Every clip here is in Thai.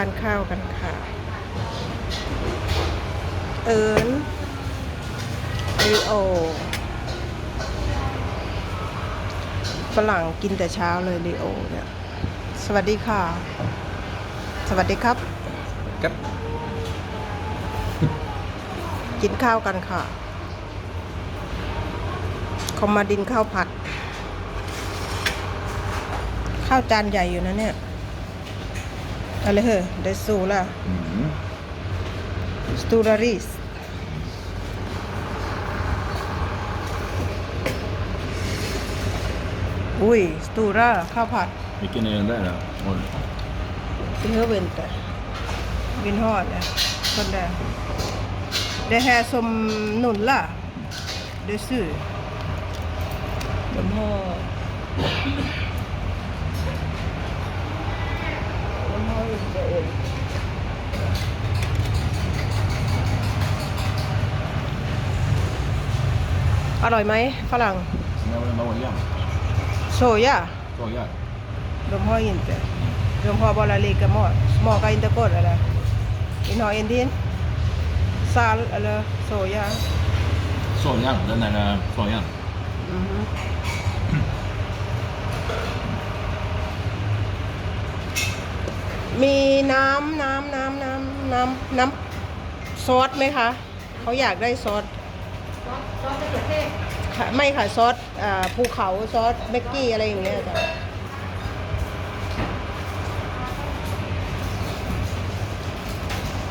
านข้าวกันค่ะ เอิญริโอ ฝรั่งกินแต่เช้าเลยริโอเนี่ย สวัสดีค่ะ สวัสดีครับครับ กินข้าวกันค่ะคอมมาดินข้าวผัด ข้าวจานใหญ่อยู่นะเนี่ยอะไรเหรอดสูล่ะสตูดาริสอุ้ย สตูราข้าวผัดไม่กินเองได้แล้วหมดกินเฮอเวนแต่ วินฮอดอ่ยคนเดงเดแฮสมนุนล่ะเดซื้อเดมฮออร่อยไหมฝรั่งโซย่าโซย่ารวมหออินเตอร์วมหอบอลลีกับหมอหมอกับอินเตอร์กดอะไรอินหออินดินซาลอะไรโซย่าโซย่าเดินในนะโซย่ามีน้ำน้ำน้ำน้ำน้ำน้ำซอสไหมคะ เขาอยากได้ซอสซอสซอสเขือเทศไม่ค่ะซอสภูเขาซอสเบกกี้ อะไรอย่างเงี้ยจ้ะ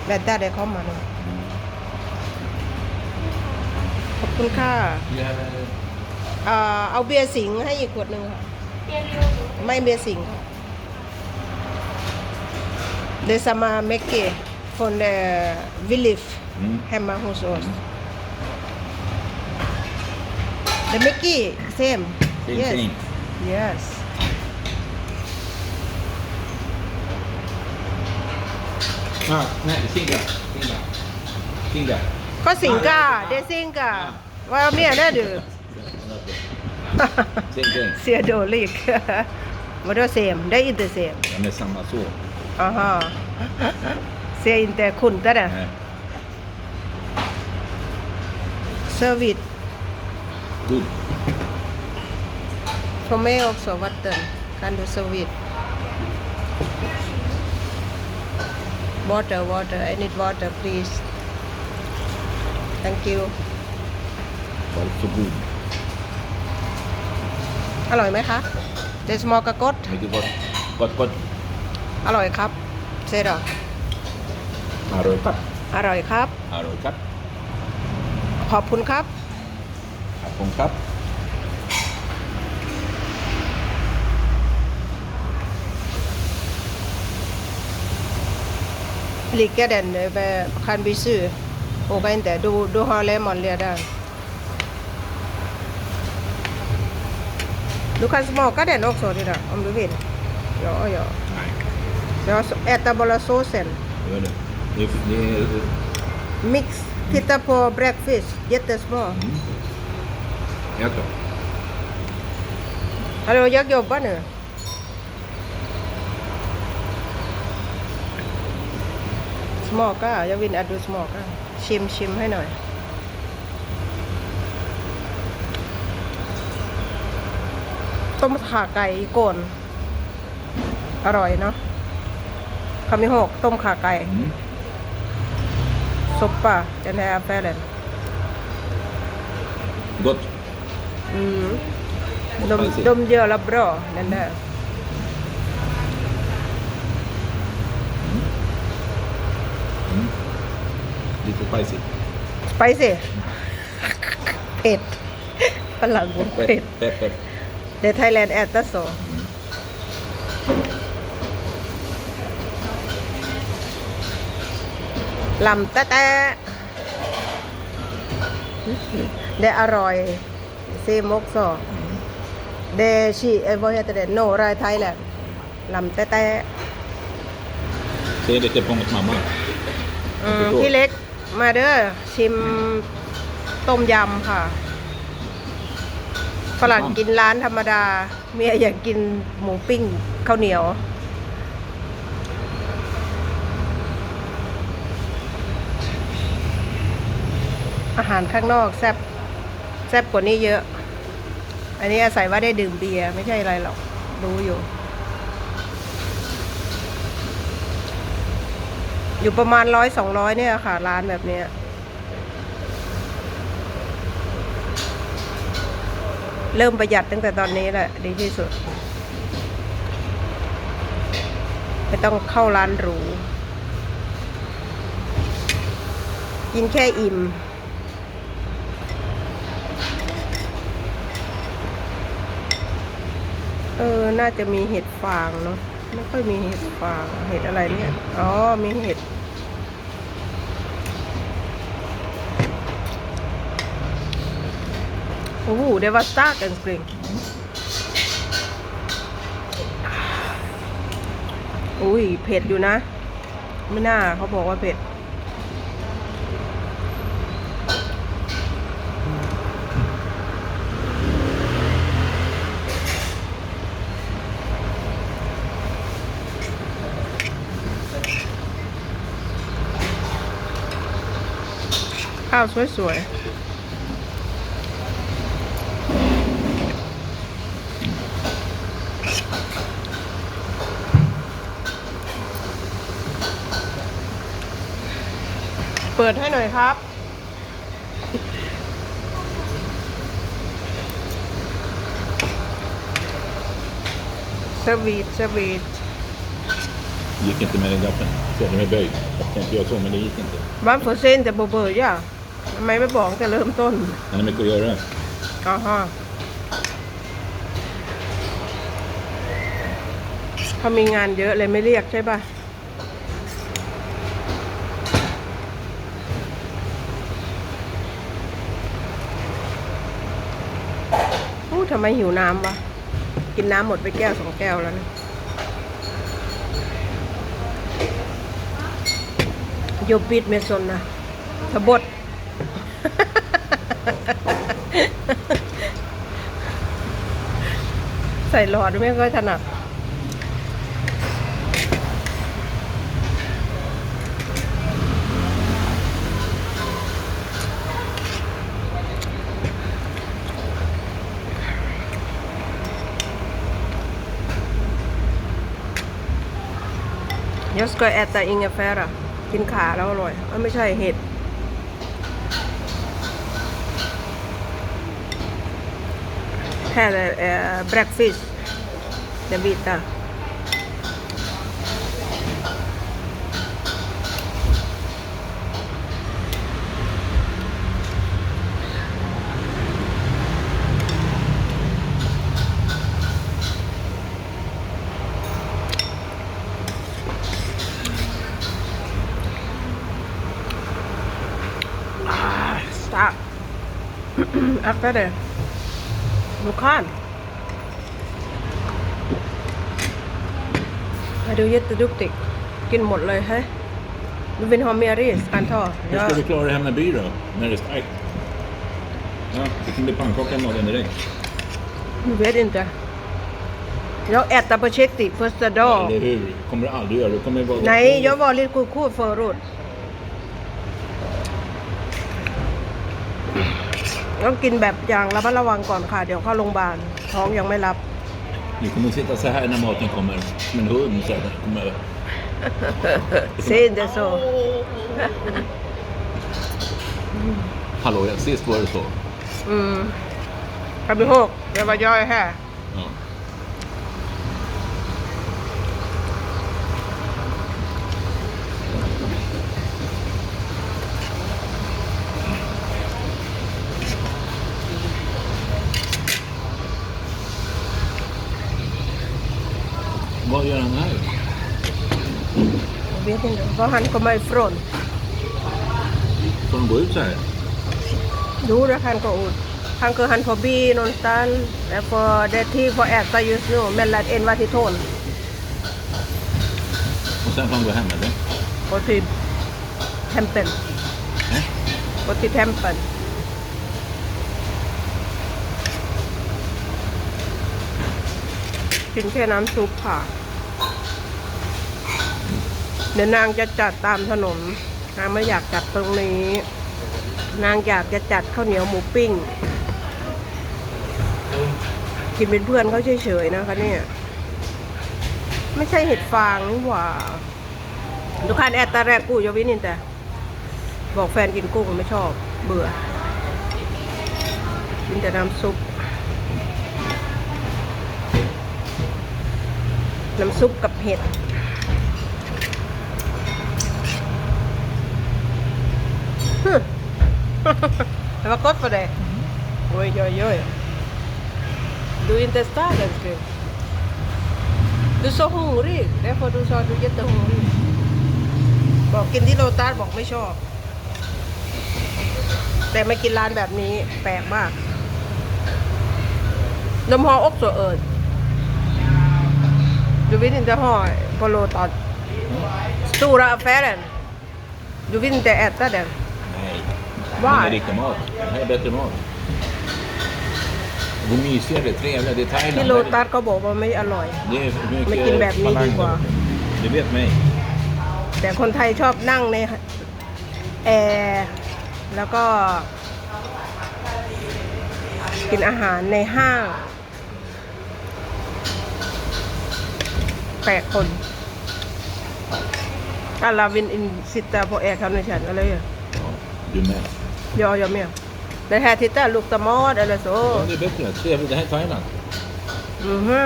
แบตได้เดี๋ยวเขามา่อยขอบคุณค่ะเออาเอาเบียร์สิงให้อีกขวดหนึ่งค่ะเบียร์เียวไม่เบียร์สิงค่ะ Det är samma mycket från eh, Vilif Mm. hemma hos oss. The Mickey, same. Same yes. thing. Yes. Ah, nah, singa, singa, singa. ก็สิงกาเดซิงกาว่าเมียน่าดู Same thing. เสียโดลิกมาด้วยเซมได้อินเตอร์เซม Den är samma så. อเสียอินแต่คุณก็ได้เซอร์วิสดูโฟเมลสวัสดิ์การดูเซอร์วิสวอเตอร์วอเตอร์ I need water please Thank you ขอบคุณอร่อยไหมคะเดสมอลกกกดไม่ดีกดกดกดอร่อยครับ เซรอร่อยครับอร่อยครับ อร่อยครับ ขอบคุณครับ ขอบคุณครับหลีกแกเดนไปคันบิซื้อโอเคแต่ดูดูฮอลเลมอนเลียดด้ดูคันสมอลก็เดนออกโซดี่ะอมดูเห็นย่อย่อ Jos etabolasosen. Jag vet inte. Ni, n k i x Titta på breakfast. Jättesmå. Mm. Ät då. Hallå, jag j o b a n Smaka. Jag vill a d t du smakar. Chim, chim, hej nu. ต้มขาไก่กนอร่อยเนาะคามีโฮกต้มขาไก่ซุปปะจะแนแอปเปิลเลยกดอืมดมดมเยอะรับรอนั่นแหละดีกว่าไปสิไปสิเผ็ดฝรั่งกผ็ดเผ็ดเดทไทยแลนด์แอดตัสโซลำแตะแตะเดอร่อย เซมกโซเดชิเอโบเฮตเดโนรายไทยแหละ ลำแตะแตะเซเดจะปองมา m a า m พี่เล็ก มาเด้อชิมต้มยำค่ะฝรั่งกินร้านธรรมดา เมียอยากกินหมูปิ้งข้าวเหนียวอาหารข้างนอก แซบแซบกว่านี้เยอะ อันนี้อาศัยว่าได้ดื่มเบียร์ไม่ใช่อะไรหรอก รู้อยู่ อยู่ประมาณร้อยสองร้อยเนี่ยค่ะ ร้านแบบเนี้ยเริ่มประหยัดตั้งแต่ตอนนี้แหละดีที่สุด ไม่ต้องเข้าร้านหรู กินแค่อิ่มเออ น่าจะมีเห็ดฟางเนาะไม่ค่อยมีเห็ดฟางเห็ดอะไรเนี่ย อ๋อ มีเห็ดโอ้โหเดวัสตากันสปริงอุ้ยเผ็ดอยู่นะไม่น่าเขาบอกว่าเผ็ดข้าวสวยๆเปิดให้หน่อยครับสวีทสวีท gick inte med den gaffel. Så det med böj. Jag tror men det gick inte. Varför ser inte på början? ำไมไม่บอกแต่เริ่มต้น อันนี้ไม่กูเยอะ r a อ๋อฮะเขามีงานเยอะเลยไม่เรียกใช่ป่ะอู้ทำไมหิวน้ำวะ กินน้ำหมดไปแก้วสองแก้วแล้วนะโยบิดเมซอนนะสะบดใส่หลอดไม่ค่อยถนัดยอสก็แอดแต่อิงแฟระกินขาแล้วอร่อยไม่ใช่เห็ด had a, a breakfast, the bitter. after that bukan Aduh, j ä t t e d u k t i g กินหมดเลยเฮ้ย Du vill ha mer ris, antar Hur ska du klara det här med by då? När det är starkt? Ja, det kan bli pannkaka i magen direkt. Jag vet inte. Jag äter på första dagen. Eller hur? kommer du aldrig göra. Du kommer vara... Nej, jag var lite koko förut. ต้องกินแบบอย่างระมัดระวังก่อนค่ะ เดี๋ยวเข้าโรงพยาบาลท้องยังไม่รับนี่คุณม r เส้น a så här น ä r m อ t e n k o m m e มัน m en hund så น ä r k o m ม e เส้นเดโซ Hallå, sist var det โซอืมครับพี่โกเดี๋ยวมาย่อยแฮะบอกยังไงเบียดว่าหันก็้มาฟรอนฟรอนบุยใช่ดูแล้วหันก็อุดหันก็หันพอบีนอนตันแล้วพอเดที่พอแอดไปยูสูแมนลัดเอ็นวาทิทนมันฟังหันมาเลยปกติแทมเปิลปกติแทมเปิลกินแค่น้ำซุปค่เดี๋ยวนางจะจัดตามถนนนางไม่อยากจัดตรงนี้ นางอยากจะจัดข้าวเหนียวหมูปิ้ง กินเป็นเพื่อนเขาเฉยๆ นะคะเนี่ย ไม่ใช่เห็ดฟางหว่า ทุกคันแอดตาแรกกูจะวินินแต่ บอกแฟนกินกุ้งไม่ชอบ เบื่อ กินแต่น้ำซุป น้ำซุปกับเห็ด Det v a r gott för dig. Mm. Oj, oj, oj. Du är inte stark älskling. Du är så hungrig. Därför du sa att du är jättehungrig. Bara, i บอกกินที่โลตัสบอ e ไม่ชอบแ e ่ม a กินร้านแบบนี้แปลกมากน้ำหออกสวเ Du vill inte ha på l å t a ส stora affären. Du vill inte äta den. Why? Rika mat. d e t här är bättre mat. Det är mysigare, trevligare. Det är Thailand. โลตัสเขาบอกว่าไม่อร่อย Det är för ไม่ mycket น falang. Det vet mig. แต่คนไทยชอบนั่งในแอร์แล้วก็ กินอาหารในห้างแปดคนอาลาวินอินสิตาโพแอร์คำในฉันอะไรอ่ะ Ja, du med. ยอยอมเมียแต่แฮทิตาลูกตะมอดอะไรโซ่นดี่ยวเบสเนี่ยเชื่อมันจะให้ใช้หน่อยอือฮึ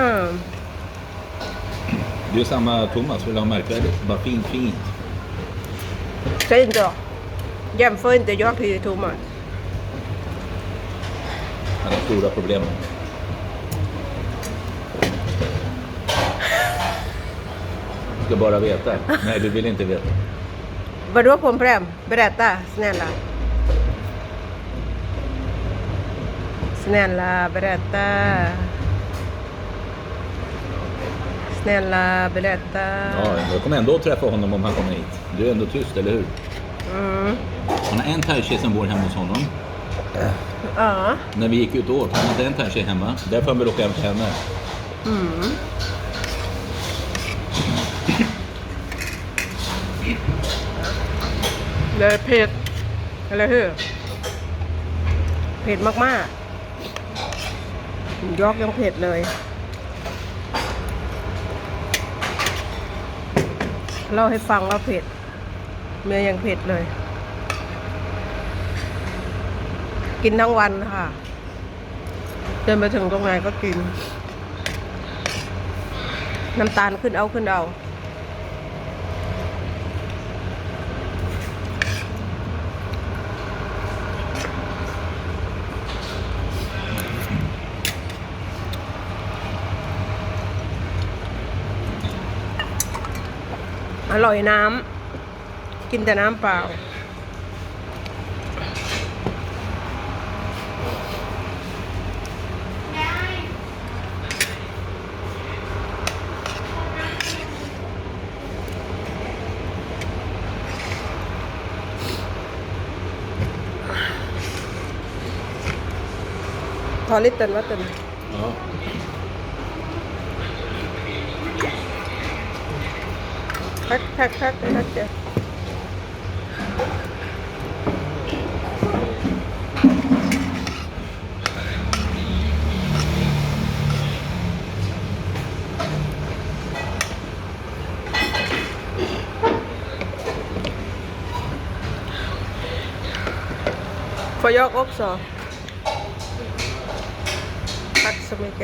เดี๋ยวสามาถทุ่มมาสุดแล้วมาเกิดบัฟฟินฟินเซนต์เหรอยมเฟินแต่ยอกที่ทุ่มมอ่ะอะไรคือปัญหมก็บอกเราไปแต่ไม่รู้ไม่รูีไม่รู้ว่าผมแพร่ไมบรู้แต่สแนนล่ะ Snälla berätta. Snälla berätta. Ja, jag kommer ändå att träffa honom om han kommer hit. Du är ändå tyst, eller hur? Mm. Han har en tajtjej som bor hemma hos honom. Ja. När vi gick ut och åt, han hade en tajtjej hemma. Därför han vill åka hem till henne. Mm. Det är Pet, eller hur? pet เผ็ดมากๆยอกยังเผ็ดเลยเล่าให้ฟังว่าเผ็ดเมื้อยังเผ็ดเลย กินทั้งวันค่ะ เดินมาถึงตรงไหนก็กิน น้ำตาลขึ้นเอาขึ้นเอาอร่อยน้ำกินแต่น้ำเปล่าทอลิตเติ้ลว่าเติ้ลคักคักคักเจ้ะฟยอกอุปอพักสมิเก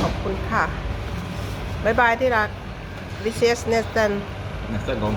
ขอบคุณค่ะบ๊ายบายที่รัก recess na tan. Nasa gong.